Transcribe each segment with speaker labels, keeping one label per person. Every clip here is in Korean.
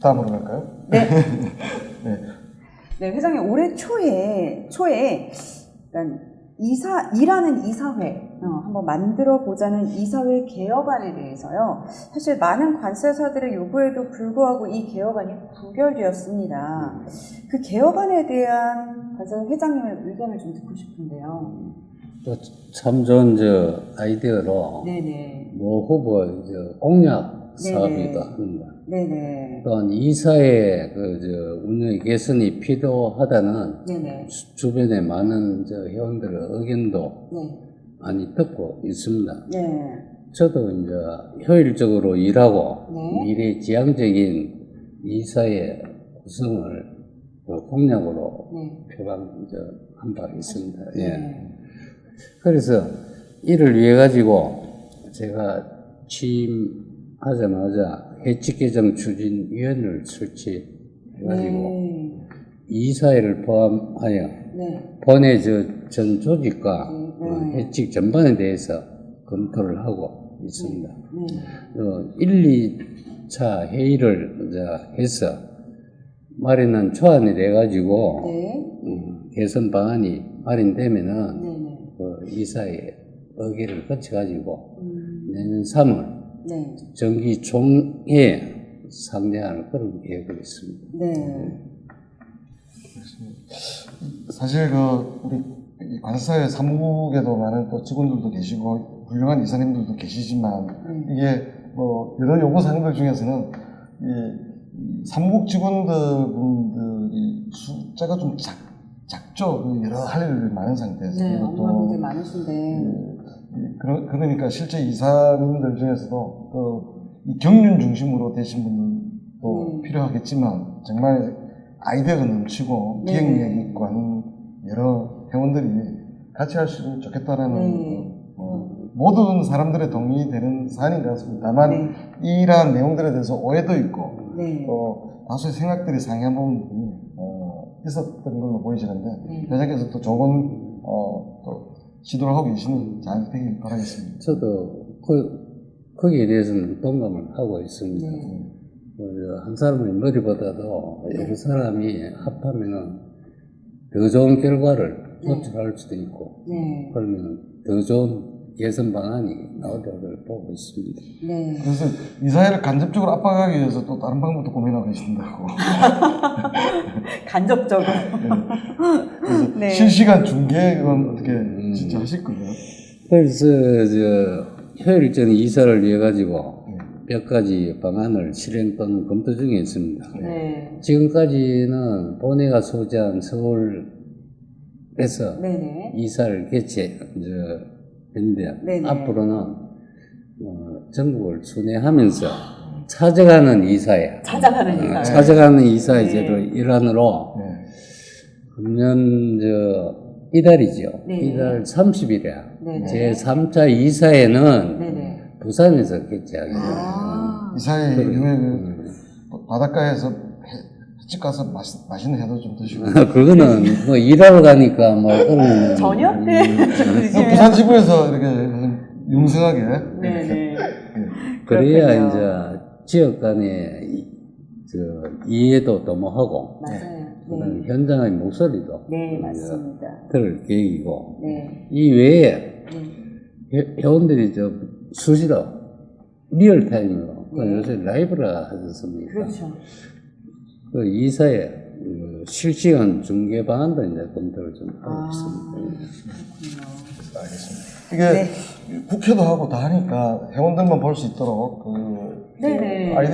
Speaker 1: 다음으로 갈까요?
Speaker 2: 네.
Speaker 1: 네.
Speaker 2: 네, 회장님 올해 초에 초에 일단 이사 일하는 이사회 어, 한번 만들어 보자는 이사회 개혁안에 대해서요. 사실 많은 관세사들의 요구에도 불구하고 이 개혁안이 부결되었습니다. 그 개혁안에 대한 관세사 회장님의 의견을 좀 듣고 싶은데요.
Speaker 3: 참 좋은 저 아이디어로
Speaker 2: 네네.
Speaker 3: 모 후보 저 공약. 사업이기도 합니다.
Speaker 2: 네네.
Speaker 3: 또한 이사의 그저 운영 개선이 필요하다는
Speaker 2: 네네.
Speaker 3: 주- 주변에 많은 저 회원들의 의견도
Speaker 2: 네.
Speaker 3: 많이 듣고 있습니다.
Speaker 2: 네.
Speaker 3: 저도 이제 효율적으로 일하고
Speaker 2: 네.
Speaker 3: 미래 지향적인 이사의 구성을 그 공약으로
Speaker 2: 네.
Speaker 3: 표방 한 바 있습니다. 예.
Speaker 2: 네.
Speaker 3: 그래서 이를 위해 가지고 제가 취임 하자마자 해직개정 추진위원회를 설치해 가지고
Speaker 2: 네.
Speaker 3: 이사회를 포함하여
Speaker 2: 네.
Speaker 3: 본회 저전 조직과
Speaker 2: 네.
Speaker 3: 어, 해직 전반에 대해서 검토를 하고 있습니다.
Speaker 2: 네.
Speaker 3: 어, 1, 2차 회의를 해서 마련한 초안이 돼가지고
Speaker 2: 네.
Speaker 3: 음, 개선 방안이 마련되면은. 그 이사의 의결을 거쳐가지고
Speaker 2: 음,
Speaker 3: 내년 3월
Speaker 2: 네.
Speaker 3: 정기 총회에 상정하는 그런 계획을 있습니다.
Speaker 2: 네.
Speaker 1: 사실 그 우리 이 관사의 사무국에도 많은 또 직원들도 계시고 훌륭한 이사님들도 계시지만
Speaker 2: 네.
Speaker 1: 이게 뭐 여러 요구 사항들 중에서는 이이 사무국 직원들 분들이 숫자가 좀 작, 작죠. 그 여러 할일 많은 상태에서
Speaker 2: 네.
Speaker 1: 그리고
Speaker 2: 업무가
Speaker 1: 또
Speaker 2: 굉장히 많으신데.
Speaker 1: 이- 그러, 그러 니까 실제 이사님들 중에서도 그이 경륜 중심으로 되신 분들도
Speaker 2: 음.
Speaker 1: 필요하겠지만 정말 아이디어가 넘치고
Speaker 2: 네.
Speaker 1: 기획력이 있고 하는 여러 회원들이 같이 할수 있으면 좋겠다라는
Speaker 2: 네.
Speaker 1: 어, 어, 모든 사람들의 동의되는 사안인 것 같습니다. 다만
Speaker 2: 네.
Speaker 1: 이러한 내용들에 대해서 오해도 있고
Speaker 2: 네.
Speaker 1: 또 다수의 생각들이 상이한 부분이 어, 있었던 걸로 보이시는데
Speaker 2: 네.
Speaker 1: 회장께서 또 좋은 어, 또 지도를 하고 계시는 잘 되길 바라겠습니다.
Speaker 3: 저도 그, 거기에 대해서는 동감을 하고 있습니다.
Speaker 2: 네.
Speaker 3: 어, 한 사람의 머리보다도
Speaker 2: 네.
Speaker 3: 여러 사람이 합하면은 더 좋은 결과를
Speaker 2: 네.
Speaker 3: 도출할 수도 있고
Speaker 2: 네.
Speaker 3: 그러면 더 좋은 개선 방안이 나오리를 보고 있습니다.
Speaker 2: 네.
Speaker 1: 그래서 이사회를 간접적으로 압박하기 위해서 또 다른 방법도 고민하고 계신다고.
Speaker 2: 간접적으로.
Speaker 1: 그래서
Speaker 2: 네.
Speaker 1: 실시간 중계 그건 어떻게
Speaker 3: 음.
Speaker 1: 진짜 하실 거예요?
Speaker 3: 그래서 저 효율적인 이사를 위해 가지고
Speaker 1: 네.
Speaker 3: 몇 가지 방안을 실행 또는 검토 중에 있습니다.
Speaker 2: 네.
Speaker 3: 지금까지는 본회가 소재한 서울에서
Speaker 2: 네네.
Speaker 3: 이사를 개최했는데
Speaker 2: 네네.
Speaker 3: 앞으로는 어, 전국을 순회하면서 찾아가는 이사회,
Speaker 2: 찾아가는
Speaker 3: 어,
Speaker 2: 이사회.
Speaker 3: 찾아가는 이사회
Speaker 2: 네.
Speaker 3: 제도 일환으로
Speaker 1: 네.
Speaker 3: 금년 저 이달이죠.
Speaker 2: 네.
Speaker 3: 이달 30일에
Speaker 2: 네네.
Speaker 3: 제 3차 이사회는
Speaker 2: 네네.
Speaker 3: 부산에서 개최하게 돼요.
Speaker 2: 아.
Speaker 1: 이사회
Speaker 3: 그래.
Speaker 1: 이후에 그
Speaker 3: 음.
Speaker 1: 바닷가에서 집 가서 맛, 맛있는 회도 좀 드시고.
Speaker 3: 그거는 뭐 일하러 가니까 뭐 그런
Speaker 2: 저녁
Speaker 1: 때그 부산 지부에서 이렇게 융성하게
Speaker 2: 네 네.
Speaker 3: 그래야
Speaker 2: 그렇군요.
Speaker 3: 이제 지역 간의 이- 저 이해도 도모하고
Speaker 2: 맞아요. 네.
Speaker 3: 현장의 목소리도
Speaker 2: 네, 맞습니다.
Speaker 3: 들을 계획이고
Speaker 2: 네.
Speaker 3: 이 외에
Speaker 2: 네.
Speaker 3: 회- 회원들이 저 수시로 리얼 타임으로 그
Speaker 2: 네.
Speaker 3: 요새 라이브라 하셨습니까?
Speaker 2: 그렇죠.
Speaker 3: 그 이사의 그 실시간 중계 방안도 이제 검토를 좀 하고
Speaker 2: 아.
Speaker 3: 있습니다.
Speaker 2: 그렇군요.
Speaker 1: 알겠습니다. 이게
Speaker 2: 네.
Speaker 1: 국회도 하고 다 하니까 회원들만 볼 수 있도록 그
Speaker 2: 네네.
Speaker 1: 아이디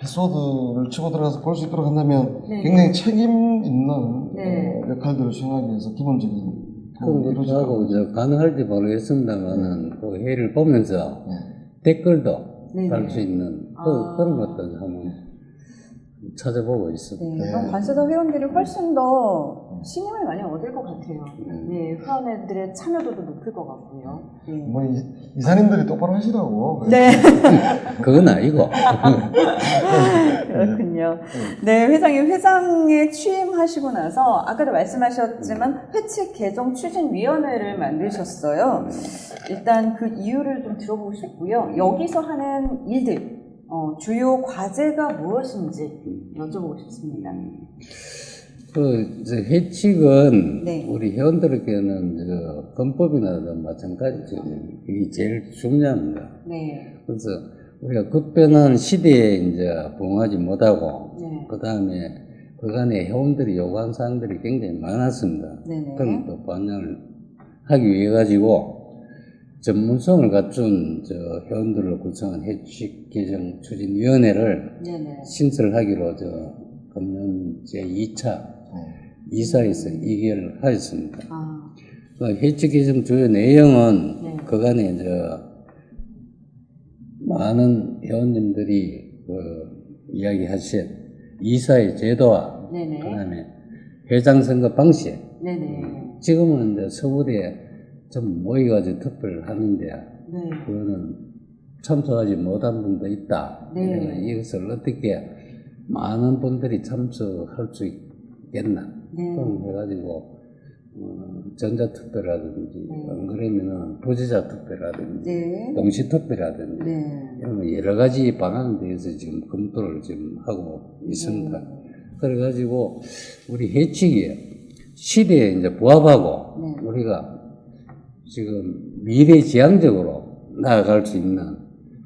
Speaker 1: 패스워드를 치고 들어가서 볼 수 있도록 한다면
Speaker 2: 네.
Speaker 1: 굉장히 책임 있는
Speaker 2: 네.
Speaker 1: 어, 역할들을 수행하기 위해서 기본적인 이루어질
Speaker 3: 하고
Speaker 1: 거고
Speaker 3: 이제 가능할지 모르겠습니다만은 그 회의를 보면서
Speaker 1: 네.
Speaker 3: 댓글도
Speaker 2: 네네.
Speaker 3: 달수 있는 그,
Speaker 2: 아.
Speaker 3: 그런 것도 한번 찾아보고 있습니다.
Speaker 2: 네,
Speaker 1: 네.
Speaker 2: 그럼 관세사 회원들이 훨씬 더 신임을 많이 얻을 것 같아요. 네, 회원들의 참여도도 높을 것 같고요. 네.
Speaker 1: 뭐 이, 이사님들이 똑바로 하시라고
Speaker 2: 네,
Speaker 3: 그건 아니고
Speaker 2: 그렇군요. 네, 회장님 회장에 취임하시고 나서 아까도 말씀하셨지만 회칙 개정 추진위원회를 만드셨어요. 일단 그 이유를 좀 들어보고 싶고요. 여기서 하는 일들 어, 주요 과제가 무엇인지
Speaker 3: 음.
Speaker 2: 여쭤보고 싶습니다.
Speaker 3: 그 이제 해칙은
Speaker 2: 네.
Speaker 3: 우리 회원들에게는 저 헌법이나 마찬가지죠. 이게 제일 중요합니다.
Speaker 2: 네,
Speaker 3: 그래서 우리가 급변한 시대에 이제 부응하지 못하고
Speaker 2: 네,
Speaker 3: 그 다음에 그간에 회원들이 요구한 사항들이 굉장히 많았습니다.
Speaker 2: 네네.
Speaker 3: 그런 또 반영을 하기 위해 가지고 전문성을 갖춘 저 회원들을 구성한 해칙 개정 추진위원회를
Speaker 2: 네네.
Speaker 3: 신설하기로 저 금년 제 2차
Speaker 1: 네.
Speaker 3: 이사에서 의결하였습니다.
Speaker 2: 아,
Speaker 3: 그 해칙 개정 주요 내용은
Speaker 2: 네.
Speaker 3: 그간에 저 많은 회원님들이 그 이야기하신 이사의 제도와
Speaker 2: 네네.
Speaker 3: 그다음에 회장 선거 방식
Speaker 2: 네네.
Speaker 3: 지금은 이제 서울에 좀 모여가지고 투표를 하는데
Speaker 2: 네.
Speaker 3: 그거는 참석하지 못한 분도 있다.
Speaker 2: 네.
Speaker 3: 그래서 이것을 어떻게 많은 분들이 참석할 수 있겠나.
Speaker 2: 네.
Speaker 3: 그럼 해가지고 어, 전자투표라든지
Speaker 2: 네.
Speaker 3: 안 그러면은 부재자 투표라든지
Speaker 2: 네.
Speaker 3: 동시 투표라든지
Speaker 2: 네.
Speaker 3: 이런 여러 가지 방안에 대해서 지금 검토를 지금 하고 있습니다.
Speaker 2: 네.
Speaker 3: 그래가지고 우리 해칙이 시대에 이제 부합하고
Speaker 2: 네.
Speaker 3: 우리가 지금 미래지향적으로 나아갈 수 있는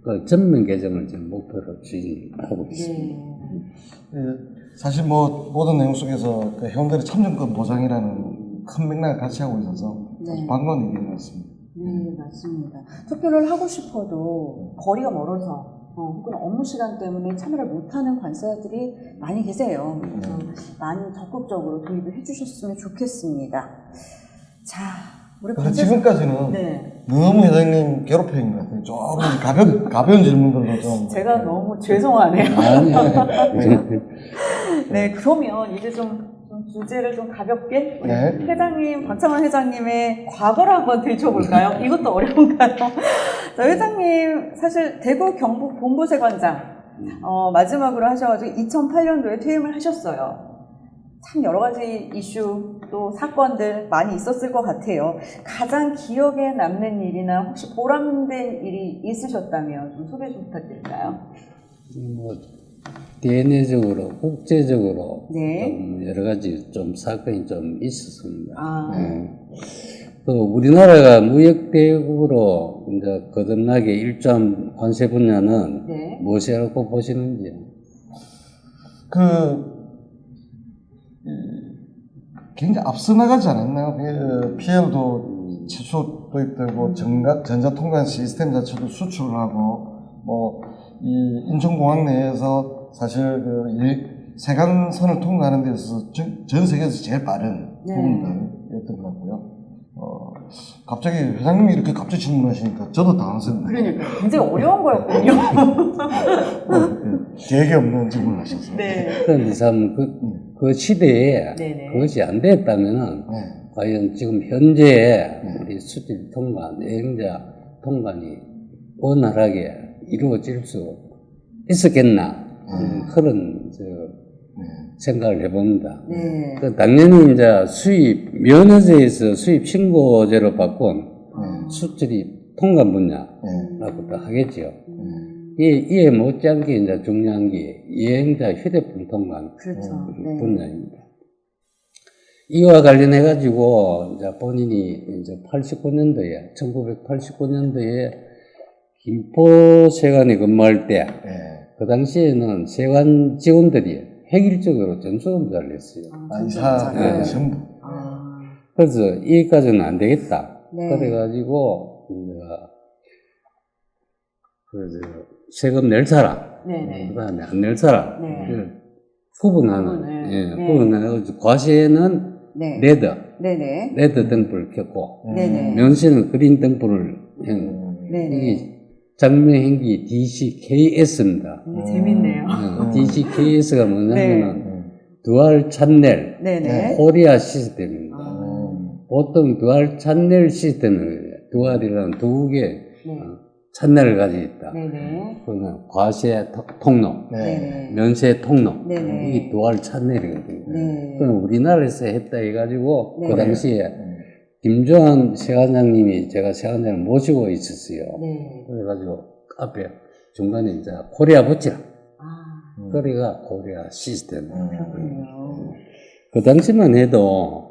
Speaker 3: 그 전면 개정을 지금 목표로 추진하고 있습니다.
Speaker 2: 네.
Speaker 1: 그 사실 뭐 모든 내용 속에서 그 회원들의 참정권 보장이라는 큰 맥락을 같이 하고 있어서
Speaker 2: 네.
Speaker 1: 반가운 얘기인 것 같습니다.
Speaker 2: 네, 맞습니다. 투표를 하고 싶어도 거리가 멀어서 어, 혹은 업무 시간 때문에 참여를 못하는 관사들이 많이 계세요. 어, 많이 적극적으로 도입을 해주셨으면 좋겠습니다. 자, 우리
Speaker 1: 근데
Speaker 2: 관사
Speaker 1: 지금까지는
Speaker 2: 네,
Speaker 1: 너무 회장님 괴롭혀인 것 같아요. 조금 가벼, 가벼운 질문들로 좀.
Speaker 2: 제가 너무 죄송하네요.
Speaker 3: 아니요.
Speaker 2: 네, 그러면 이제 좀, 좀 주제를 좀 가볍게 우리
Speaker 1: 네.
Speaker 2: 회장님, 박창원 회장님의 과거를 한번 들춰볼까요? 이것도 어려운가요? 자, 회장님 사실 대구 경북 본부세관장 어, 마지막으로 하셔가지고 2008년도에 퇴임을 하셨어요. 참 여러 가지 이슈 또 사건들 많이 있었을 것 같아요. 가장 기억에 남는 일이나 혹시 보람된 일이 있으셨다면 좀 소개 좀 부탁드릴까요?
Speaker 3: 뭐 대내적으로 국제적으로
Speaker 2: 네.
Speaker 3: 좀 여러 가지 좀 사건이 좀 있었습니다.
Speaker 2: 아,
Speaker 3: 네. 또 우리나라가 무역 대국으로 이제 거듭나게 일조한 관세 분야는
Speaker 2: 네.
Speaker 3: 무엇이라고 보시는지요?
Speaker 1: 그, 이, 굉장히 앞서 나가지 않았나요? 그 PL도 최초 도입되고 전자통관 시스템 자체도 수출을 하고, 뭐, 이 인천공항 내에서 사실 그 일- 세관선을 통과하는 데 있어서 전, 전 세계에서 제일 빠른
Speaker 2: 네.
Speaker 1: 부분들이었던 것 같고요. 어, 갑자기 회장님이 이렇게 갑자기 질문하시니까 저도 당황스럽네요.
Speaker 2: 그러니까 굉장히 어려운 거였군요.
Speaker 1: 어, 계획이 없는 질문을 하셔서.
Speaker 2: 네.
Speaker 3: 그런데 참 그, 그 시대에
Speaker 2: 네네.
Speaker 3: 그것이 안 됐다면은
Speaker 1: 네.
Speaker 3: 과연 지금 현재
Speaker 1: 네.
Speaker 3: 우리 수질 통관, 여행자 통관이 원활하게 이루어질 수 있었겠나 음, 그런 저
Speaker 1: 네.
Speaker 3: 생각을 해봅니다.
Speaker 2: 네.
Speaker 3: 그 당연히 이제 수입 면허제에서 수입 신고제로 바꾼
Speaker 1: 네.
Speaker 3: 수출입 통관 분야라고
Speaker 1: 네.
Speaker 3: 또 하겠지요.
Speaker 2: 음,
Speaker 3: 이, 이에 못지않게 이제 중요한 게 여행자 휴대폰 통관
Speaker 2: 그렇죠. 네.
Speaker 3: 분야입니다. 이와 관련해 가지고 이제 본인이 이제 89년도에 1989년도에 김포 세관에 근무할 때그
Speaker 1: 네.
Speaker 3: 당시에는 세관 직원들이 획일적으로 전수검사를 했어요.
Speaker 1: 아, 이사
Speaker 2: 네.
Speaker 1: 네. 전부.
Speaker 2: 아,
Speaker 3: 그래서 이까지는 안 되겠다.
Speaker 2: 네.
Speaker 3: 그래가지고 내가 그래서 세금 낼 사람,
Speaker 2: 네네.
Speaker 3: 그다음에 안 낼 사람
Speaker 2: 네.
Speaker 3: 를 구분하는 예,
Speaker 2: 네.
Speaker 3: 구분해가지고 과세는
Speaker 2: 네.
Speaker 3: 레드,
Speaker 2: 네네.
Speaker 3: 레드 등불을 켰고
Speaker 2: 네네.
Speaker 3: 면세는 그린 등불을 한
Speaker 1: 음.
Speaker 2: 네네.
Speaker 3: 이게 장명행기 DCKS입니다.
Speaker 2: 음, 재밌네요.
Speaker 3: 어, DCKS가 뭐냐면은
Speaker 1: 음.
Speaker 3: 두알 찬넬
Speaker 2: 네네.
Speaker 3: 코리아 시스템입니다.
Speaker 2: 아,
Speaker 1: 음.
Speaker 3: 보통 두알 찬넬 시스템을 두알이라는 두 개의
Speaker 2: 네.
Speaker 3: 찬넬을 가지고 있다.
Speaker 2: 네네.
Speaker 3: 그거는 과세 통- 통로,
Speaker 1: 네.
Speaker 3: 면세 통로,
Speaker 2: 네네.
Speaker 3: 이게 두알 찬넬이거든요.
Speaker 2: 네.
Speaker 3: 그건 우리나라에서 했다 해가지고
Speaker 2: 네.
Speaker 3: 그 당시에
Speaker 1: 음.
Speaker 3: 김조한 세관장님이 제가 세관장을 모시고 있었어요.
Speaker 2: 네.
Speaker 3: 그래가지고 앞에 중간에 이제 코리아 붙이라.
Speaker 2: 아,
Speaker 1: 음.
Speaker 3: 거리가 코리아 시스템.
Speaker 2: 그렇군요.
Speaker 3: 그 당시만 해도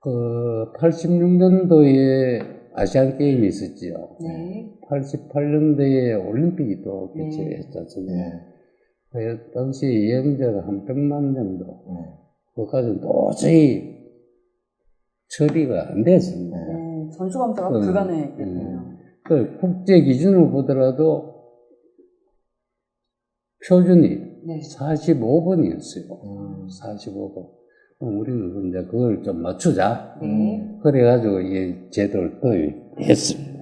Speaker 3: 그 86년도에 아시안 게임이 있었지요.
Speaker 2: 네.
Speaker 3: 88년도에 올림픽이 또
Speaker 2: 네.
Speaker 3: 개최했지 않습니까?
Speaker 1: 예.
Speaker 3: 그 당시 여행자가 한 100만 정도.
Speaker 1: 예.
Speaker 3: 그까지 도저히 처리가 안 됐습니다.
Speaker 2: 네, 전수 검사가
Speaker 3: 음,
Speaker 2: 불가능했겠네요.
Speaker 3: 그 국제 기준으로 보더라도 표준이
Speaker 2: 네.
Speaker 3: 45번이었어요.
Speaker 1: 음.
Speaker 3: 45번. 우리는 이제 그걸 좀 맞추자.
Speaker 2: 네.
Speaker 3: 그래가지고 이게 제도를 도입했습니다.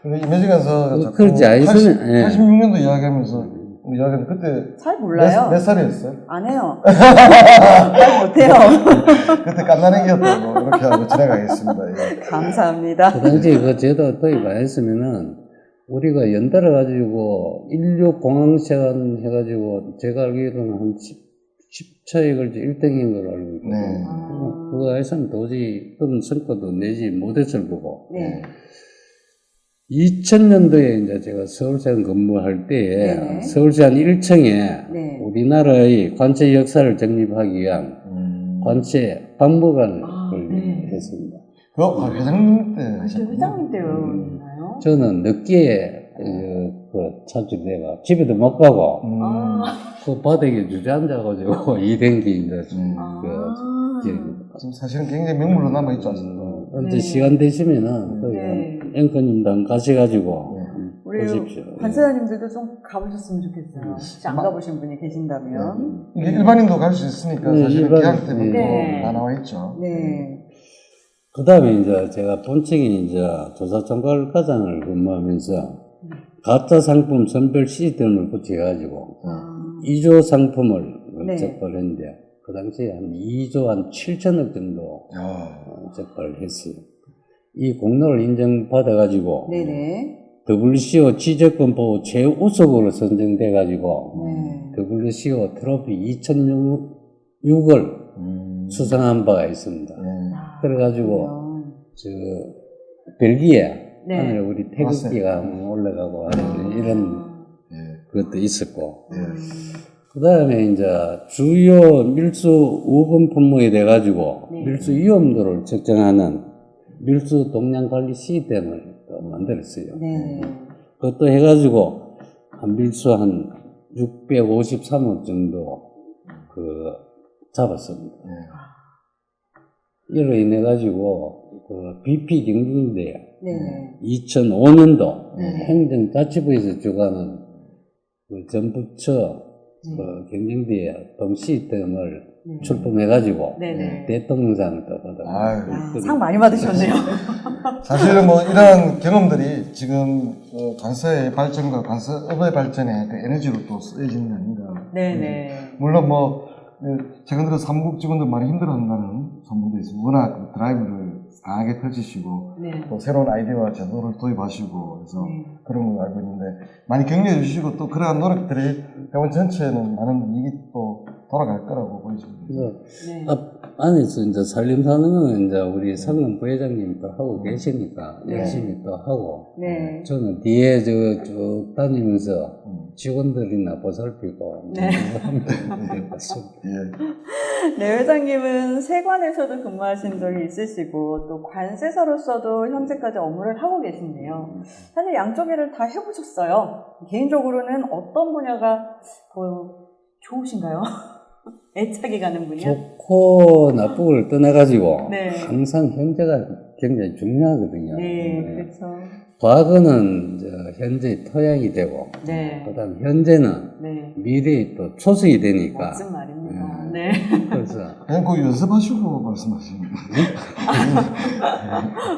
Speaker 1: 근데 임혜진에서
Speaker 3: 그- 그렇지 않으면, 예.
Speaker 1: 86년도 이야기하면서 이야기하는 그때
Speaker 2: 잘 몰라요.
Speaker 1: 몇, 몇 살이었어요?
Speaker 2: 안 해요. 잘 못해요.
Speaker 1: 그때 깐난애기였다고 이렇게 하고 지나가겠습니다. 예.
Speaker 2: 감사합니다.
Speaker 3: 그 당시에 그 제도 도입 안 했으면은 우리가 연달아 가지고 인류 공항 시간 해가지고 제가 알기로는 한 10, 10차에 걸쳐 1등인 걸로 알고 있거든요.
Speaker 1: 네.
Speaker 2: 아,
Speaker 3: 그거 해서는 도저히 그런 성과도 내지 못했을 거고.
Speaker 2: 네.
Speaker 3: 2000년도에 이제 제가 서울시장 근무할 때에
Speaker 2: 네네.
Speaker 3: 서울시장 1층에
Speaker 2: 네.
Speaker 3: 우리나라의 관체 역사를 정립하기 위한
Speaker 1: 음.
Speaker 3: 관체 박물관을
Speaker 2: 아, 네.
Speaker 3: 했습니다.
Speaker 1: 그거 아, 회장님 때
Speaker 2: 그때
Speaker 1: 하셨군요.
Speaker 2: 회장님 때였나요?
Speaker 3: 저는 늦게 어, 그 차출돼가 집에도 못 가고
Speaker 1: 음.
Speaker 2: 아,
Speaker 3: 그 바닥에 주저앉아가지고 일한 게 이제
Speaker 1: 음.
Speaker 2: 아.
Speaker 3: 그 기억입니다.
Speaker 1: 지금 사실은 굉장히 명물로 남아있지 않습니까?
Speaker 3: 음, 언제
Speaker 2: 네.
Speaker 3: 시간 되시면은
Speaker 2: 네.
Speaker 3: 앵커님당 가셔가지고
Speaker 1: 네.
Speaker 3: 음,
Speaker 2: 우리
Speaker 3: 보십시오.
Speaker 2: 관세자님들도 좀 가보셨으면 좋겠어요. 혹시 안
Speaker 1: 마-
Speaker 2: 가보신 분이 계신다면.
Speaker 1: 이게 일반인도 갈 수 있으니까
Speaker 3: 네,
Speaker 1: 사실은
Speaker 3: 일반-
Speaker 1: 기한 때문에
Speaker 2: 네.
Speaker 1: 다 나와 있죠.
Speaker 2: 네.
Speaker 3: 그 다음에 이제 제가 본청에 이제 조사총괄 과장을 근무하면서 가짜 상품 선별 시스템을 구체해가지고
Speaker 2: 아,
Speaker 3: 2조 상품을
Speaker 2: 네.
Speaker 3: 적발했는데 그 당시에 한 2조 한 7천억 정도
Speaker 1: 야.
Speaker 3: 어, 적발을 했어요. 이 공로를 인정받아가지고
Speaker 2: 네네.
Speaker 3: WCO 지적권 보호 최우석으로 선정돼가지고
Speaker 2: 네.
Speaker 3: WCO 트로피 2006을
Speaker 1: 음.
Speaker 3: 수상한 바가 있습니다.
Speaker 1: 네.
Speaker 2: 아,
Speaker 3: 그래가지고. 저 벨기에
Speaker 2: 네.
Speaker 3: 하늘에 우리 태극기가 올라가고 하는 이런
Speaker 1: 예.
Speaker 3: 것도 있었고
Speaker 1: 예.
Speaker 2: 음,
Speaker 3: 그 다음에 이제 주요 밀수 우분 분무에 돼가지고
Speaker 2: 네.
Speaker 3: 밀수 위험도를 측정하는 밀수 동량 관리 시스템을 또 만들었어요.
Speaker 2: 네.
Speaker 3: 그것도 해가지고 한 밀수 한 653억 정도 그 잡았습니다.
Speaker 1: 예.
Speaker 3: 이로 인해 가지고 그 BP 경쟁대회
Speaker 2: 네.
Speaker 3: 2005년도
Speaker 2: 네.
Speaker 3: 행정자치부에서 주관한 그 전부처
Speaker 2: 네.
Speaker 3: 그 경쟁대회 동시스템을
Speaker 2: 네.
Speaker 3: 출품해가지고
Speaker 2: 네네.
Speaker 3: 대통령상을 또 받았고
Speaker 1: 아유.
Speaker 2: 아, 상 많이 받으셨네요.
Speaker 1: 사실은 뭐 이러한 경험들이 지금 어, 관세의 발전과 관세업의 발전에 그 에너지로 또 쓰여지는 게 아닌가.
Speaker 2: 네네.
Speaker 1: 물론 뭐그 최근 들어 사무국 직원들 많이 힘들어한다는 소문도 있습니다. 워낙 그 드라이브를 강하게 펼치시고
Speaker 2: 네.
Speaker 1: 또 새로운 아이디어와 제도를 도입하시고 그래서
Speaker 2: 네.
Speaker 1: 그런 걸 알고 있는데 많이 격려해 주시고 또 그러한 노력들이 회원 전체에는 많은 이익이 또 돌아갈 거라고 보여집니다.
Speaker 3: 그래서
Speaker 2: 네.
Speaker 3: 앞 안에서 이제 살림 사는 거는 이제 우리 상근 부회장님 또 하고 계시니까
Speaker 2: 네.
Speaker 3: 열심히 또 하고
Speaker 2: 네.
Speaker 3: 저는 뒤에 저 쭉 다니면서
Speaker 1: 음.
Speaker 3: 직원들이나 보살피고
Speaker 2: 네.
Speaker 1: 예.
Speaker 2: 네, 회장님은 세관에서도 근무하신 적이 있으시고 또 관세사로서도 현재까지 업무를 하고 계신데요. 사실 양쪽 일을 다 해보셨어요. 개인적으로는 어떤 분야가 더 좋으신가요? 애착이 가는 분야?
Speaker 3: 좋고 나쁘고를 떠나가지고
Speaker 2: 네.
Speaker 3: 항상 현재가 굉장히 중요하거든요.
Speaker 2: 네,
Speaker 3: 네.
Speaker 2: 그렇죠.
Speaker 3: 과거는 저 현재 토양이 되고
Speaker 2: 네,
Speaker 3: 그다음 현재는
Speaker 2: 네.
Speaker 3: 미래의 또 초석이 되니까
Speaker 2: 멋진 말입니다.
Speaker 3: 음.
Speaker 2: 네.
Speaker 3: 그래서
Speaker 1: 그냥 그 연습하시고 말씀하시는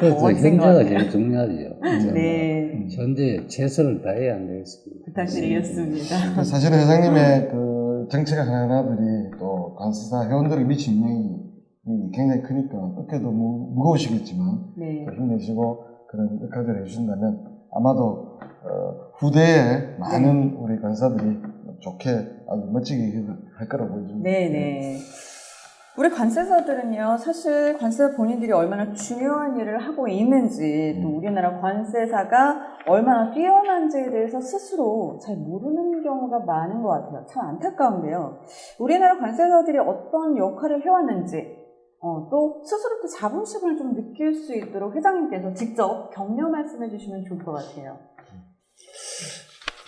Speaker 3: 그래서
Speaker 2: 멋진 것
Speaker 3: 현재가
Speaker 2: 같아요.
Speaker 3: 제일 중요하죠.
Speaker 2: 네,
Speaker 3: 뭐 현재 최선을 다해야 안 되겠습니다.
Speaker 2: 부탁드리겠습니다.
Speaker 1: 사실은 회장님의 그 정책 하나하나들이 또 관세사 회원들에게 미친 영향이 굉장히 크니까 어깨도 무, 무거우시겠지만
Speaker 2: 네,
Speaker 1: 또 힘내시고 그런 역할들을 해주신다면 아마도 어, 후대에 많은 우리 관사들이 좋게 아주 멋지게 할 거라고 보여집니다.
Speaker 2: 네, 네. 우리 관세사들은요, 사실 관세사 본인들이 얼마나 중요한 일을 하고 있는지, 또 우리나라 관세사가 얼마나 뛰어난지에 대해서 스스로 잘 모르는 경우가 많은 것 같아요. 참 안타까운데요. 우리나라 관세사들이 어떤 역할을 해왔는지, 어, 또 스스로 또 자부심을 좀 느낄 수 있도록 회장님께서 직접 격려 말씀해 주시면 좋을 것 같아요.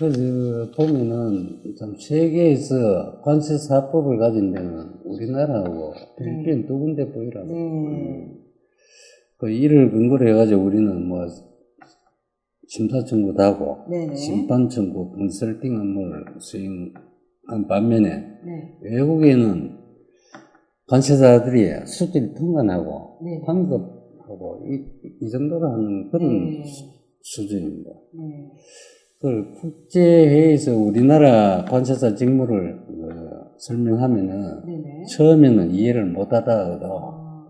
Speaker 3: 그래서 보면은 참 세계에서 관세 사법을 가진 데는 우리나라하고 필리핀 두 군데 보이라고.
Speaker 2: 네.
Speaker 3: 그 이를 근거로 해가지고 우리는 뭐 심사 청구도 하고
Speaker 2: 네네.
Speaker 3: 심판 청구 컨설팅 업무를 수행한 반면에
Speaker 2: 네.
Speaker 3: 외국에는 관세사들이 수질 통관하고
Speaker 2: 네.
Speaker 3: 환급하고 이, 이 정도로 하는 그런
Speaker 2: 네.
Speaker 3: 수- 수준입니다.
Speaker 2: 네.
Speaker 3: 그 국제회의에서 우리나라 관세사 직무를 어, 설명하면은
Speaker 2: 네네.
Speaker 3: 처음에는 이해를 못 하다가도
Speaker 2: 아,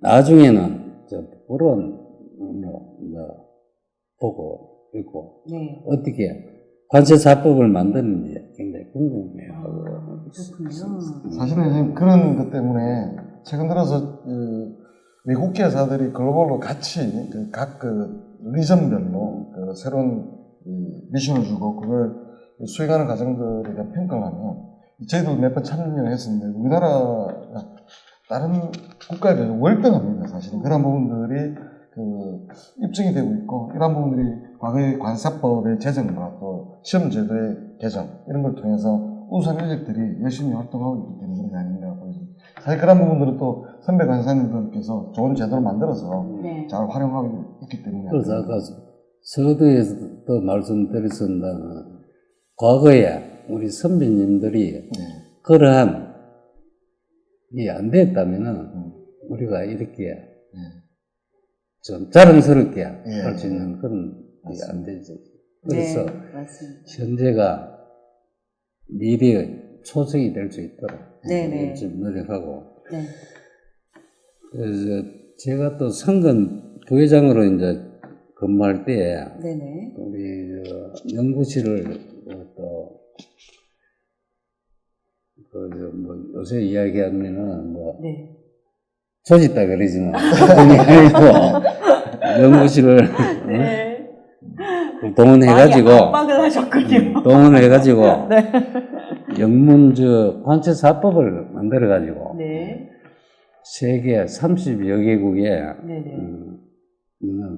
Speaker 3: 나중에는 저 부러운 뭐, 뭐 보고 있고
Speaker 2: 네.
Speaker 3: 어떻게 관세사법을 만드는지 굉장히 궁금해하고
Speaker 2: 아, 그렇군요.
Speaker 1: 사실은 지금 그런 것 때문에 최근 들어서 그 외국계 회사들이 글로벌로 같이 그 각 그 리전별로 그 새로운 이 미션을 주고 그걸 수행하는 과정들에 대한 평가를 하면 저희도 몇 번 참여를 했었는데 우리나라가 다른 국가에 비해서 월등합니다 사실은 그런 부분들이 그 입증이 되고 있고 이런 부분들이 과거의 관사법의 제정과 또 시험제도의 개정 이런 걸 통해서 우수한 인력들이 열심히 활동하고 있기 때문에 그런 게 아닌가 보입니다. 사실 그런 부분들은 또 선배 관사님들께서 좋은 제도를 만들어서
Speaker 2: 네.
Speaker 1: 잘 활용하고 있기 때문에
Speaker 3: 그래서 아까 서두에서도 말씀드렸습니다만 과거에 우리 선배님들이
Speaker 1: 네.
Speaker 3: 그러한 이안 됐다면은
Speaker 1: 음.
Speaker 3: 우리가 이렇게
Speaker 1: 네.
Speaker 3: 좀 자랑스럽게
Speaker 1: 예.
Speaker 3: 할수 있는 그런 게안 되죠.
Speaker 2: 네.
Speaker 3: 그래서. 현재가 미래의 초석이 될 수 있도록
Speaker 2: 네네.
Speaker 3: 좀 노력하고
Speaker 2: 네.
Speaker 3: 그래서 제가 또 상근 부회장으로 이제 근무할 때
Speaker 2: 네네.
Speaker 3: 우리 저 연구실을 또, 그, 저 뭐, 요새 이야기하면은 뭐,
Speaker 2: 네.
Speaker 3: 조짓다 그러지만, 그게 아니고, 연구실을
Speaker 2: 네.
Speaker 3: 어? 동원해가지고. 동원해가지고,
Speaker 2: 네.
Speaker 3: 영문 저 관세사법을 만들어가지고,
Speaker 2: 네.
Speaker 3: 세계 30여 개국에. 음,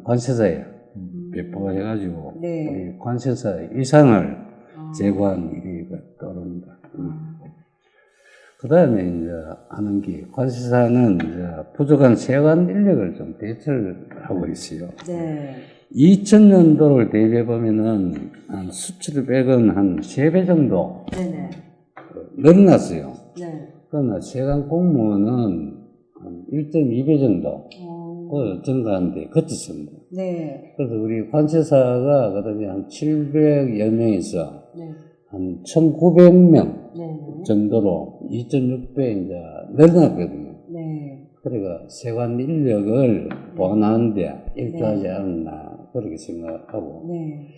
Speaker 3: 관세사에
Speaker 2: 음.
Speaker 3: 배포해가지고,
Speaker 2: 네.
Speaker 3: 관세사 이상을
Speaker 2: 아.
Speaker 3: 제거한 일이 떠오릅니다.
Speaker 2: 아.
Speaker 3: 그 다음에 이제 하는 게 관세사는 이제 부족한 세관 인력을 좀 대체를 하고 있어요.
Speaker 2: 네.
Speaker 3: 2000년도를 대비해 보면은 한 수출액은 한 3배 정도
Speaker 2: 네네.
Speaker 3: 늘어났어요.
Speaker 2: 네.
Speaker 3: 그러나 세관 공무원은 한 1.2배 정도
Speaker 2: 어.
Speaker 3: 그 증가하는데 그쳤습니다.
Speaker 2: 네.
Speaker 3: 그래서 우리 관세사가 그다음에 한 700여 명에서
Speaker 2: 네.
Speaker 3: 한 1,900명
Speaker 2: 네.
Speaker 3: 정도로 2.6배 이제 늘어났거든요.
Speaker 2: 네.
Speaker 3: 그러니까 세관 인력을 보완하는데 일조하지 않았나 그렇게 생각하고
Speaker 2: 네.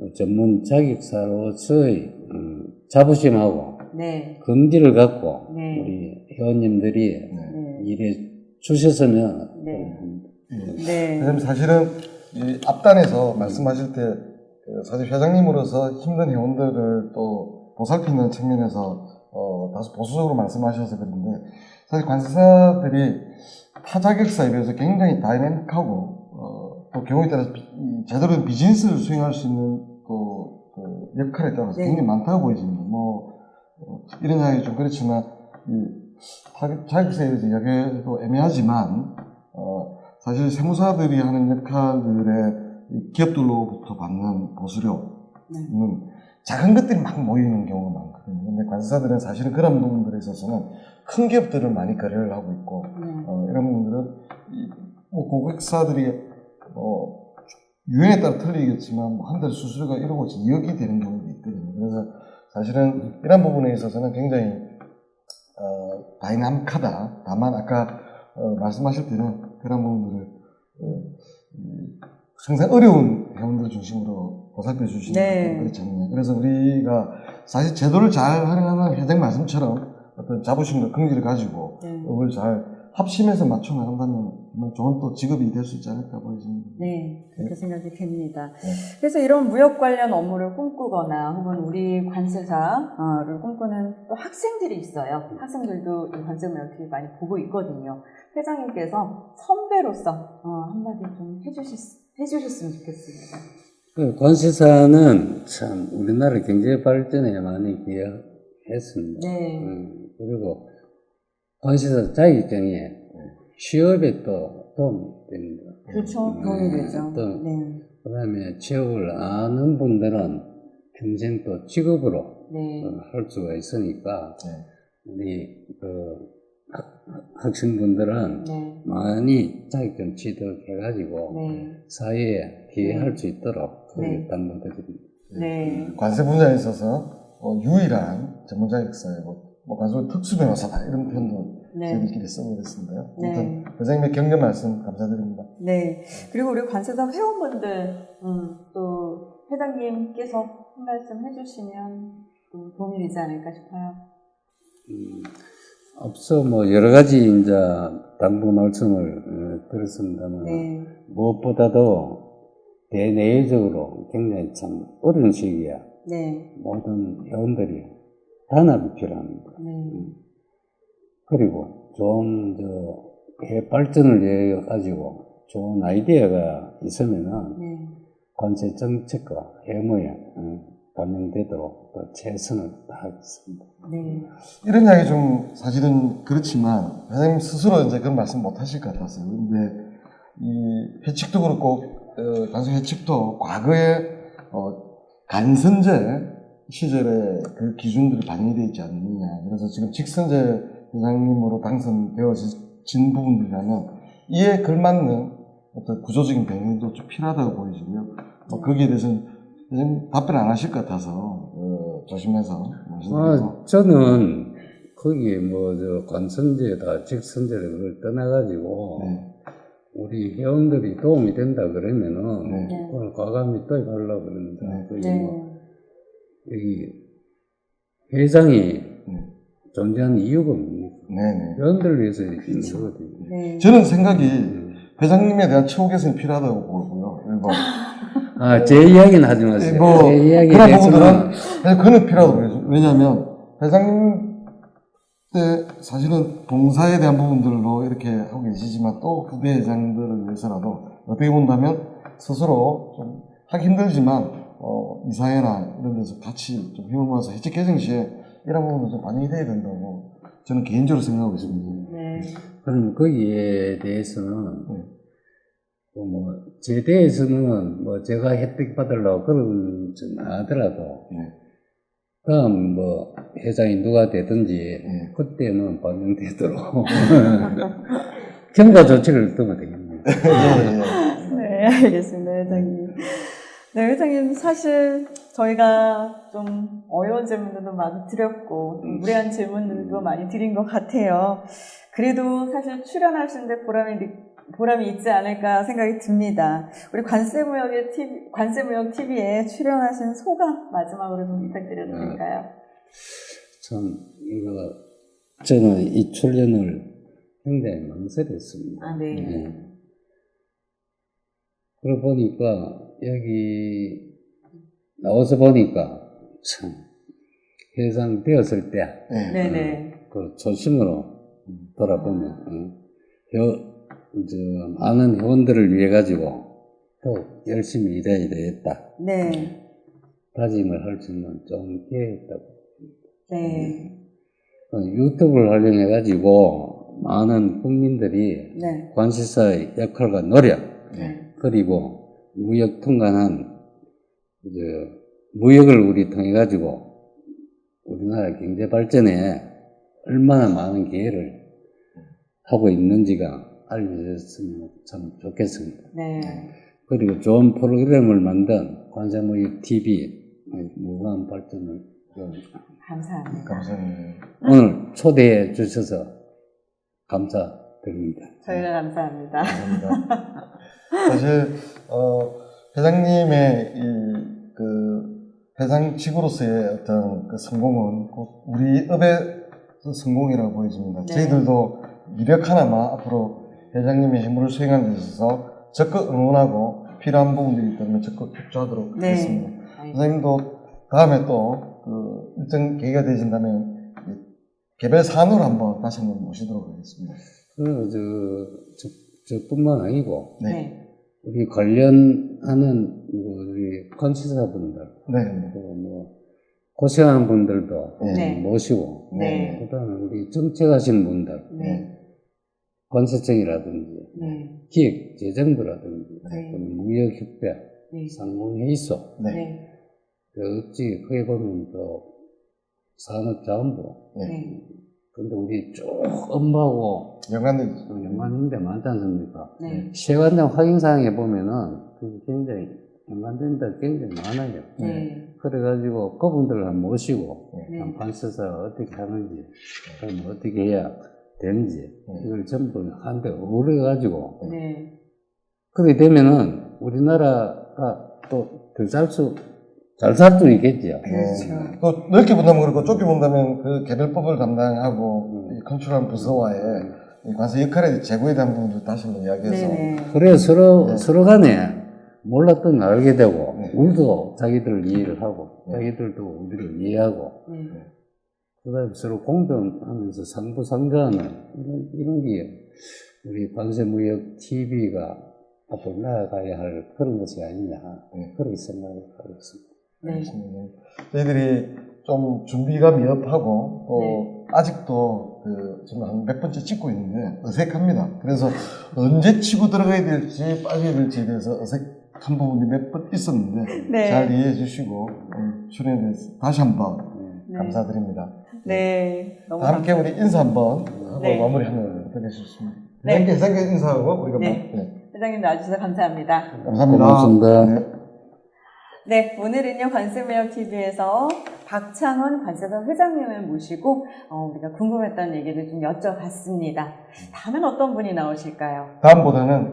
Speaker 3: 어, 전문 자격사로서의 음, 자부심하고
Speaker 2: 네.
Speaker 3: 긍지를 갖고
Speaker 2: 네.
Speaker 3: 우리 회원님들이
Speaker 1: 네.
Speaker 2: 네.
Speaker 3: 일해 주셨으면
Speaker 2: 네.
Speaker 3: 음,
Speaker 2: 네.
Speaker 1: 왜냐면 사실은 이 앞단에서 말씀하실 때그 사실 회장님으로서 힘든 회원들을 또 보살피는 측면에서 어, 다소 보수적으로 말씀하셔서 그런데 사실 관세사들이 타 자격사에 비해서 굉장히 다이내믹하고 어, 또 경우에 따라서 비- 이 제대로 된 비즈니스를 수행할 수 있는 또, 그 역할에 따라서
Speaker 2: 네.
Speaker 1: 굉장히 많다고 보여집니다. 뭐 어, 이런 이야기 좀 그렇지만 이 타- 대해서 이야기도 애매하지만 어, 사실 세무사들이 하는 역할들의 이 기업들로부터 받는 보수료는
Speaker 2: 네.
Speaker 1: 작은 것들이 막 모이는 경우가 많거든요. 근데 관세사들은 사실은 그런 부분들에 있어서는 큰 기업들을 많이 거래를 하고 있고
Speaker 2: 네.
Speaker 1: 어, 이런 부분들은 이, 뭐 고객사들이 뭐 유형에 따라 틀리겠지만 뭐 한 달 수수료가 1억 5천 2억이 되는 경우도 있거든요. 그래서 사실은 이런 부분에 있어서는 굉장히 어, 다이나믹하다. 다만 아까 어, 말씀하실 때는 그런 부분들을 어, 이, 항상 어려운 회원들 중심으로 보살펴 주시는
Speaker 2: 네.
Speaker 1: 않느냐. 그래서 우리가 사실 제도를 잘 활용하는 회장 말씀처럼 어떤 자부심과 긍지를 가지고
Speaker 2: 네.
Speaker 1: 업을 잘 합심해서 맞춰 나간다면 정말 좋은 또 직업이 될 수 있지 않을까 보여집니다.
Speaker 2: 네, 그렇게 생각이 됩니다.
Speaker 1: 네.
Speaker 2: 그래서 이런 무역 관련 업무를 꿈꾸거나 혹은 우리 관세사를 꿈꾸는 또 학생들이 있어요. 학생들도 이 관세 무역 TV 많이 보고 있거든요. 회장님께서 선배로서 어, 한마디 좀 해주셨, 해주셨 으면 좋겠습니다.
Speaker 3: 그 관세사는 참 우리나라 경제 발전에 많이 기여했습니다.
Speaker 2: 네.
Speaker 3: 음, 그리고 관세사 자격증이 취업에 또 도움이 됩니다.
Speaker 2: 그렇죠.
Speaker 3: 음,
Speaker 2: 도움이 되죠.
Speaker 3: 또
Speaker 2: 네.
Speaker 3: 그다음에 취업을 아는 분들은 평생 또 직업으로
Speaker 2: 네.
Speaker 3: 어, 할 수가 있으니까
Speaker 1: 네.
Speaker 3: 우리 그 학- 학생분들은
Speaker 2: 네.
Speaker 3: 많이 자격증 취득해가지고
Speaker 2: 네.
Speaker 3: 사회에 기여할 수 있도록 그렇게
Speaker 2: 네.
Speaker 3: 당부드립니다.
Speaker 2: 네.
Speaker 1: 관세 분야에 있어서 어, 유일한 전문 자격사이고 뭐 관세 특수 변호사다 이런 표현도
Speaker 2: 네.
Speaker 1: 저희들끼리 쓰고 그랬습니다.
Speaker 2: 네.
Speaker 1: 아무튼 회장님의 격려 말씀 감사드립니다.
Speaker 2: 네. 그리고 우리 관세사 회원분들, 음, 또 회장님께서 한 말씀 해주시면 또 도움이 되지 않을까 싶어요.
Speaker 3: 음, 앞서 뭐 여러 가지 이제 당부 말씀을 어, 들었습니다만
Speaker 2: 네.
Speaker 3: 무엇보다도 대내적으로 굉장히 참 어려운 시기야.
Speaker 2: 네.
Speaker 3: 모든 회원들이 단합이 필요합니다.
Speaker 2: 네.
Speaker 3: 그리고 좋은 저해 발전을 위해 가지고 좋은 아이디어가 있으면은
Speaker 2: 네.
Speaker 3: 관세 정책과 해무에 어, 반영되도록 또 최선을 다하겠습니다.
Speaker 2: 네.
Speaker 1: 이런 이야기 좀 사실은 그렇지만 회장님 스스로 이제 그런 말씀 못 하실 것 같았어요. 근데 이 회칙도 그렇고 어, 단순 회칙도 과거에 어, 간선제 시절에 그 기준들이 반영이 되어 있지 않느냐. 그래서 지금 직선제 회장님으로 당선되어진 부분들이라면 이에 걸맞는 어떤 구조적인 변경도 좀 필요하다고 보여지고요. 뭐 거기에 대해서는 회장님 답변 안 하실 것 같아서 어, 조심해서 말씀드리고.
Speaker 3: 아, 저는 거기에 뭐저 관선제다 직선제를 그걸 떠나가지고
Speaker 1: 네.
Speaker 3: 우리 회원들이 도움이 된다 그러면은
Speaker 1: 네.
Speaker 2: 네.
Speaker 3: 그걸 과감히 도입하려고 그럽니다.
Speaker 1: 네.
Speaker 3: 그리고
Speaker 2: 네.
Speaker 3: 뭐 여기 회장이
Speaker 1: 네.
Speaker 3: 존재하는 이유가 뭡니까?
Speaker 1: 네네.
Speaker 3: 회원들을 위해서 있는
Speaker 2: 그렇죠.
Speaker 3: 거거든요.
Speaker 2: 네.
Speaker 1: 저는 생각이
Speaker 3: 음.
Speaker 1: 회장님에 대한 처우 개선이 필요하다고 보고요. 일본.
Speaker 3: 아, 제 이야기는 하지 마세요. 뭐제 이야기에
Speaker 1: 그런 부분들은 그냥 그는 필요하다고 보여요. 왜냐하면 회장님 때 사실은 봉사에 대한 부분들로 이렇게 하고 계시지만 또 후배 회장들을 위해서라도 어떻게 본다면 스스로 좀 하기 힘들지만 어, 이사회나 이런 데서 같이 좀 힘을 모아서 해직 개정 시에 이런 부분도 좀 반영이 돼야 된다고 저는 개인적으로 생각하고 있습니다.
Speaker 2: 네.
Speaker 3: 그럼 거기에 대해서는
Speaker 1: 네.
Speaker 3: 그뭐 제대에서는 뭐 제가 혜택 받으려고 그런 좀 하더라도
Speaker 1: 네.
Speaker 3: 다음 뭐 회장이 누가 되든지
Speaker 1: 네.
Speaker 3: 그때는 반영되도록 경과 조치를 두면 되겠네요.
Speaker 1: 예, 예.
Speaker 2: 네, 알겠습니다, 회장님. 네, 회장님, 사실 저희가 좀 어려운 질문들도 많이 드렸고, 좀 무례한 질문들도 많이 드린 것 같아요. 그래도 사실 출연하시는데 보람이, 느- 보람이 있지 않을까 생각이 듭니다. 우리 관세무역의 TV, 관세무역 TV에 출연하신 소감 마지막으로 좀 부탁드려도 될까요?
Speaker 3: 참 이거 저는 이 출연을 굉장히 망설였습니다.
Speaker 2: 아, 네.
Speaker 3: 예. 그러고 보니까 여기 나와서 보니까 참 해상되었을 때
Speaker 1: 예.
Speaker 2: 네네.
Speaker 3: 그 초심으로 돌아보면 어, 여, 이제 많은 회원들을 위해 가지고 더 열심히 일해야 되겠다
Speaker 2: 네.
Speaker 3: 다짐을 할 수 있는 좋은 기회였다고
Speaker 2: 네.
Speaker 3: 어, 유튜브를 활용해 가지고 많은 국민들이
Speaker 2: 네.
Speaker 3: 관세사의 역할과 노력
Speaker 2: 네.
Speaker 3: 그리고 무역 통관한 이제 무역을 우리 통해 가지고 우리나라 경제 발전에 얼마나 많은 기회를 하고 있는지가 알려졌으면 참 좋겠습니다.
Speaker 2: 네.
Speaker 3: 그리고 좋은 프로그램을 만든 관세무역 TV 무관 발전을 좀
Speaker 2: 감사합니다.
Speaker 1: 감사합니다.
Speaker 3: 오늘 초대해 주셔서 감사드립니다.
Speaker 2: 저희가 감사합니다.
Speaker 1: 감사합니다. 사실 어, 회장님의 이 그 회장직으로서의 어떤 그 성공은 꼭 우리 업에 그 성공이라고 보여집니다.
Speaker 2: 네.
Speaker 1: 저희들도 유력하나마 앞으로 회장님의 해무를 수행하는 데 있어서 적극 응원하고 필요한 부분들이 있다면 적극 협조하도록
Speaker 2: 네.
Speaker 1: 하겠습니다. 선생님도 다음에 또 그 일정 계기가 되신다면 이 개별 사안으로 한번 다시 한번 모시도록 하겠습니다.
Speaker 3: 그, 저, 저, 저뿐만 아니고,
Speaker 1: 네.
Speaker 2: 네.
Speaker 3: 우리 관련하는 우리 컨시사분들,
Speaker 1: 네.
Speaker 3: 그리고 뭐, 고생하는 분들도
Speaker 2: 네.
Speaker 3: 모시고,
Speaker 2: 네.
Speaker 3: 그 다음에 우리 정책하시는 분들,
Speaker 2: 네.
Speaker 3: 관세청이라든지,
Speaker 2: 네.
Speaker 3: 기획 재정부라든지,
Speaker 2: 네.
Speaker 3: 무역협회,
Speaker 2: 네.
Speaker 3: 상공회의소,
Speaker 1: 네.
Speaker 2: 네.
Speaker 3: 그 어찌 크게 보면 또 산업자원부,
Speaker 2: 네.
Speaker 3: 근데 우리 쭉 엄마하고
Speaker 1: 연관돼 있죠.
Speaker 3: 연관인데 많지 않습니까?
Speaker 2: 네.
Speaker 3: 세관장 확인사항에 보면은 그 굉장히 연관된 데 굉장히 많아요.
Speaker 2: 네.
Speaker 3: 그래가지고 그분들을 한번 모시고
Speaker 2: 네.
Speaker 3: 한 관세사가 어떻게 하는지 그럼 어떻게 해야 되는지
Speaker 1: 네.
Speaker 3: 이걸 전부 한데
Speaker 2: 네.
Speaker 3: 그렇게 되면은 우리나라가 또더잘 수, 잘 살 수 있겠죠.
Speaker 2: 그렇죠.
Speaker 1: 네. 또 넓게 본다면 그렇고 좁게 본다면 그 개별법을 담당하고
Speaker 3: 음.
Speaker 1: 이 컨트롤 부서와의 이 관세 역할에 제고에 대한 부분도 다시 한번 이야기해서
Speaker 2: 네네.
Speaker 3: 그래 서로
Speaker 1: 네.
Speaker 3: 서로 간에 몰랐던 걸 알게 되고
Speaker 1: 네.
Speaker 3: 우리도 자기들을 이해를 하고
Speaker 1: 네.
Speaker 3: 자기들도 우리를 이해하고
Speaker 2: 네.
Speaker 3: 그다음에 서로 공존하면서 상부상조하는 이런, 이런 게 우리 관세무역 TV가 앞으로 나아가야 할 그런 것이 아니냐
Speaker 1: 네.
Speaker 3: 그렇게 생각하고 있습니다.
Speaker 2: 네.
Speaker 1: 알겠습니다. 저희들이 좀 준비가 미흡하고 또
Speaker 2: 네.
Speaker 1: 아직도 그 지금 한 몇 번째 찍고 있는데 어색합니다. 그래서 언제 치고 들어가야 될지 빠져야 될지에 대해서 어색한 부분이 몇 번 있었는데
Speaker 2: 네.
Speaker 1: 잘 이해해 주시고 출연에 대해서 다시 한번
Speaker 2: 네.
Speaker 1: 감사드립니다.
Speaker 2: 네. 너무
Speaker 1: 다 함께. 우리 인사 한번 하고
Speaker 2: 네.
Speaker 1: 마무리하면 싶습니다.
Speaker 2: 네.
Speaker 1: 함께 회장님 인사하고 우리가
Speaker 2: 네.
Speaker 1: 뭐- 네.
Speaker 2: 회장님 나와주셔서 감사합니다.
Speaker 1: 감사합니다.
Speaker 3: 고맙습니다.
Speaker 1: 네.
Speaker 2: 네, 오늘은요, 관세무역 TV에서 박창원 관세사 회장님을 모시고, 어, 우리가 궁금했던 얘기를 좀 여쭤봤습니다. 다음엔 어떤 분이 나오실까요?
Speaker 1: 다음보다는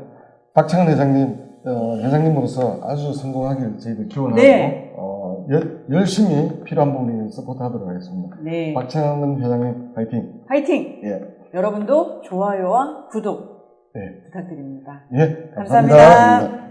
Speaker 1: 박창원 회장님, 어, 회장님으로서 아주 성공하기를 저희들 기원하고,
Speaker 2: 네.
Speaker 1: 어, 열- 열심히 필요한 부분에 서포트하도록 하겠습니다.
Speaker 2: 네.
Speaker 1: 박창원 회장님, 파이팅!
Speaker 2: 화이팅!
Speaker 1: 예.
Speaker 2: 여러분도 좋아요와 구독
Speaker 1: 네.
Speaker 2: 부탁드립니다.
Speaker 1: 예,
Speaker 2: 감사합니다.
Speaker 1: 감사합니다.